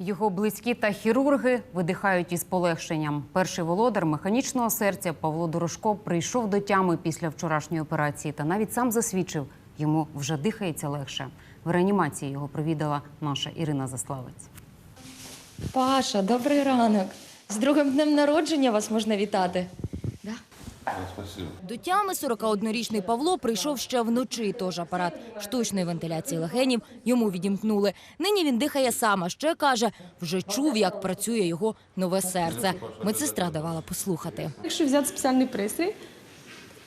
Його близькі та хірурги видихають із полегшенням. Перший володар механічного серця Павло Дорошко прийшов до тями після вчорашньої операції та навіть сам засвідчив, йому вже дихається легше. В реанімації його провідала наша Ірина Заславець. Паша, добрий ранок. З другим днем народження вас можна вітати. Да? До тями 41-річний Павло прийшов ще вночі, тож апарат штучної вентиляції легенів йому відімкнули. Нині він дихає сам, а ще каже, вже чув, як працює його нове серце. Медсестра давала послухати. Якщо взяти спеціальний пристрій,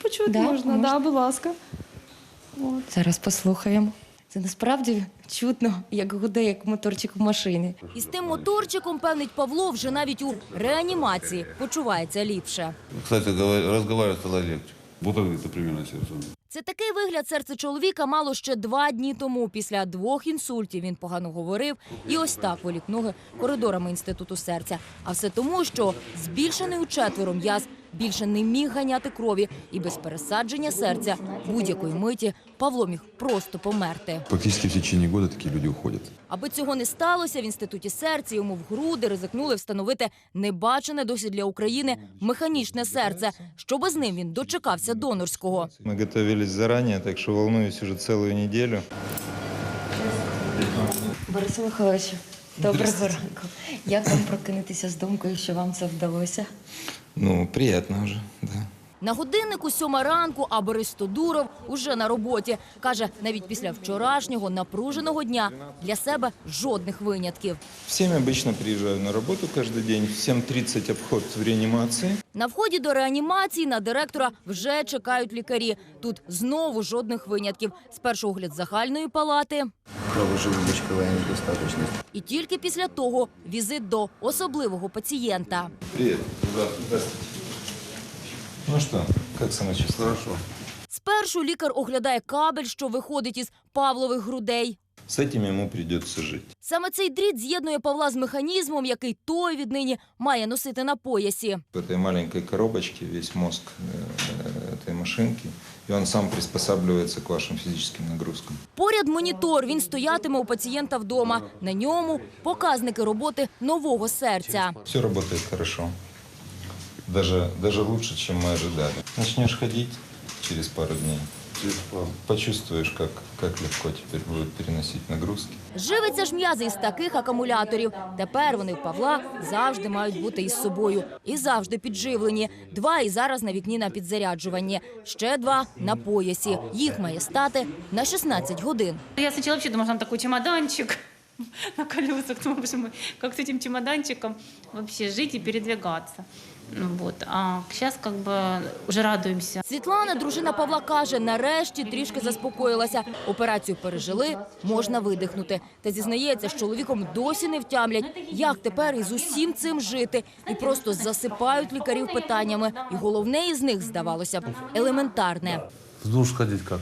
почути Да, можна, можна. Да, будь ласка. От. Зараз послухаємо. Це насправді чутно, як гуде, як моторчик в машині. І з тим моторчиком, певнить Павло, вже навіть у реанімації почувається ліпше. Кстати, разговаривать стало легче. Вот это примерно сердце. Це такий вигляд серце чоловіка мало ще два дні тому. Після двох інсультів він погано говорив і ось так волік ноги коридорами інституту серця. А все тому, що збільшений у четверо м'яз більше не міг ганяти крові, і без пересадження серця будь-якої миті Павло міг просто померти. Практически в течение года такие люди уходят. Аби цього не сталося, в інституті серця йому в груди ризикнули встановити небачене досі для України механічне серце. Що без ним він дочекався донорського. Мы готовились заранее, так что волнуюсь уже целую неделю. Борису Михайловичу, доброго ранку. Як вам прокинутися з думкою, що вам це вдалося? Ну, приятно уже, да. На годиннику сьома ранку, а Борис Тодуров уже на роботі. Каже, навіть після вчорашнього напруженого дня для себе жодних винятків. В 7 обычно приезжаю на работу каждый день, в 7.30 обход в реанимации. На вході до реанімації на директора вже чекають лікарі. Тут знову жодних винятків. Спершу огляд загальної палати, і тільки після того візит до особливого пацієнта. Привет. Здравствуйте. Ну что, как самочувствие? Хорошо. Спершу лікар оглядає кабель, що виходить із Павлових грудей. С этим ему придется жить. Саме цей дріт з'єднує Павла з механізмом, який той віднині має носити на поясі. В этой маленькой коробочке весь мозг э, этой машинки, и он сам приспосабливается к вашим физическим нагрузкам. Поряд монітор. Він стоятиме у пацієнта вдома. На ньому показники роботи нового серця. Все работает хорошо. Даже, даже лучше, чем мы ожидали. Начнешь ходить через пару дней, почувствуешь, как, как легко теперь будет переносить нагрузки. Живиться ж м'язи із таких акумуляторів. Тепер вони в Павла завжди мають бути із собою і завжди підживлені. Два і зараз на вікні на підзаряджуванні. Ще два на поясі. Їх має стати на 16 годин. Я сначала вообще думала, что там такой чемоданчик на колесах. Думала, что мы как с этим чемоданчиком вообще жить и передвигаться. Ну Вот. А сейчас как бы уже радуемся. Світлана, дружина Павла, каже, нарешті трішки заспокоїлася. Операцію пережили, можна видихнути. Та зізнається, з чоловіком досі не втямлять, як тепер із усім цим жити. І просто засипають лікарів питаннями. І головне із них, здавалося б, елементарне. В душ ходить как?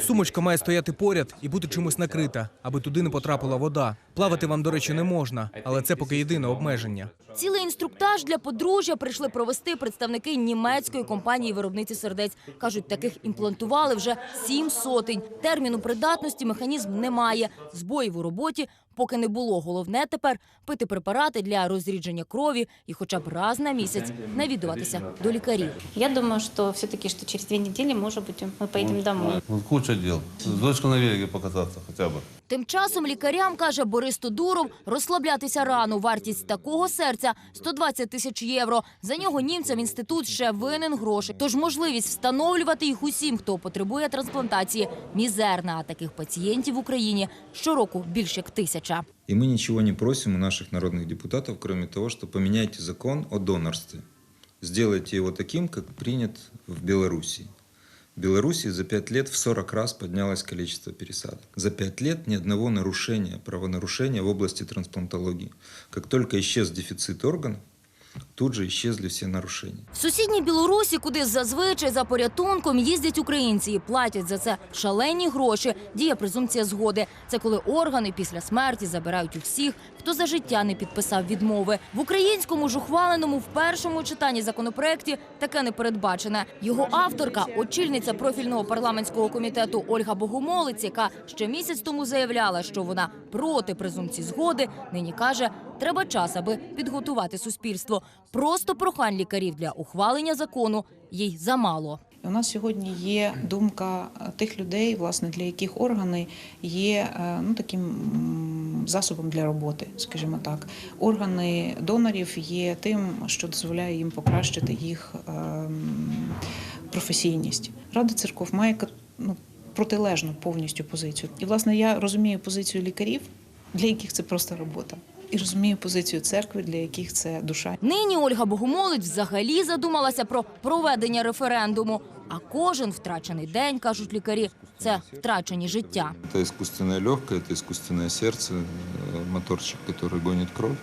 Сумочка має стояти поряд і бути чимось накрита, аби туди не потрапила вода. Плавати вам, до речі, не можна, але це поки єдине обмеження. Цілий інструктаж для подружжя прийшли провести представники німецької компанії виробниці сердець. Кажуть, таких імплантували вже сім сотень. Терміну придатності механізм немає. Збоїв у роботі поки не було. Головне тепер пити препарати для розрідження крові і хоча б раз на місяць навідуватися до лікарів. Я думаю, что все-таки, что через две недели, может быть, мы поедем домой. Вот куча дел. С дочкой на велике покататься хотя бы. Тим часом лікарям, каже Борис Тодуров, розслаблятися рано. Вартість такого серця – 120 тисяч євро. За нього німцям інститут ще винен гроші. Тож можливість встановлювати їх усім, хто потребує трансплантації, мізерна. А таких пацієнтів в Україні щороку більш як тисяча. И мы ничего не просим у наших народных депутатов, кроме того, что поменяйте закон о донорстве. Сделайте его таким, как принят в Беларуси. В Беларуси за пять лет в 40 раз поднялось количество пересадок. За пять лет ни одного нарушения, правонарушения в области трансплантологии. Как только исчез дефицит органов, тут же исчезли все нарушения. В сусідній Білорусі, куди зазвичай за порятунком їздять українці і платять за це шалені гроші, діє презумпція згоди. Це коли органи після смерті забирають у всіх, хто за життя не підписав відмови. В українському ж ухваленому в першому читанні законопроекті таке не передбачене. Його авторка, очільниця профільного парламентського комітету Ольга Богомолець, яка ще місяць тому заявляла, що вона проти презумпції згоди, нині каже, треба час, аби підготувати суспільство. Просто прохань лікарів для ухвалення закону їй замало. У нас сьогодні є думка е, тих людей, власне, для яких органи є е, ну, таким засобом для роботи, скажімо так. Органи донорів є тим, що дозволяє їм покращити їх ем, професійність. Рада церков має ну, протилежну повністю позицію. І, власне, я розумію позицію лікарів, для яких це просто робота І розумію позицію церкви, для яких це душа. Нині Ольга Богомолець взагалі задумалася про проведення референдуму. А кожен втрачений день, кажуть лікарі, це втрачені життя. Это искусственное легкое, это искусственное сердце, э, моторчик, который гонит кровь.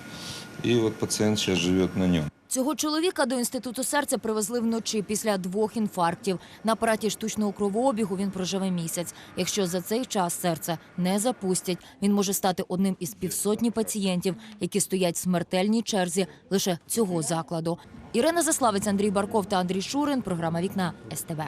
И вот пациент сейчас живет на нем. Цього чоловіка до інституту серця привезли вночі після двох інфарктів. На апараті штучного кровообігу він проживе місяць. Якщо за цей час серце не запустять, він може стати одним із півсотні пацієнтів, які стоять в смертельній черзі лише цього закладу. Ірина Заславець, Андрій Барков та Андрій Шурин. Програма Вікна СТБ.